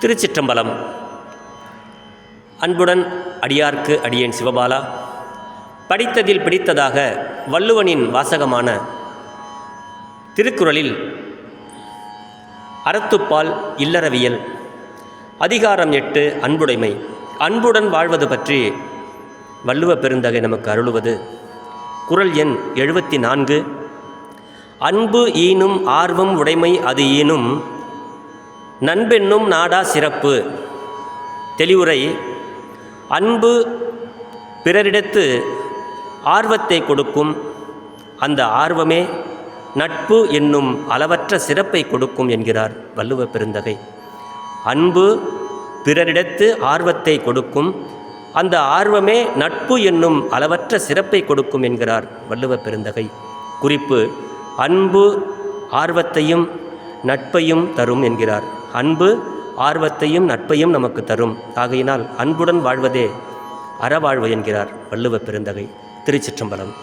திருச்சிற்றம்பலம். அன்புடன் அடியார்க்கு அடியேன் சிவபாலா. படித்ததில் பிடித்ததாக வள்ளுவனின் வாசகமான திருக்குறளில் அறத்துப்பால் இல்லறவியல் அதிகாரம் எட்டு அன்புடைமை. அன்புடன் வாழ்வது பற்றி வள்ளுவ பெருந்தகை நமக்கு அருளுவது. குறள் எண் எழுபத்தி நான்கு. அன்பு ஈனும் ஆர்வம் உடைமை அது ஈனும் நண்பென்னும் நாடா சிறப்பு. தெளிவுரை அன்பு பிறரிடத்து ஆர்வத்தை கொடுக்கும். அந்த ஆர்வமே நட்பு என்னும் அளவற்ற சிறப்பை கொடுக்கும் என்கிறார் வள்ளுவ பெருந்தகை. அன்பு பிறரிடத்து ஆர்வத்தை கொடுக்கும். அந்த ஆர்வமே நட்பு என்னும் அளவற்ற சிறப்பை கொடுக்கும் என்கிறார் வள்ளுவ பெருந்தகை. குறிப்பு அன்பு ஆர்வத்தையும் நட்பையும் தரும் என்கிறார் அன்பு ஆர்வத்தையும் நட்பையும் நமக்கு தரும். ஆகையினால் அன்புடன் வாழ்வதே அறவாழ்வு என்கிறார் வள்ளுவ பெருந்தகை திருச்சிற்றம்பலம்.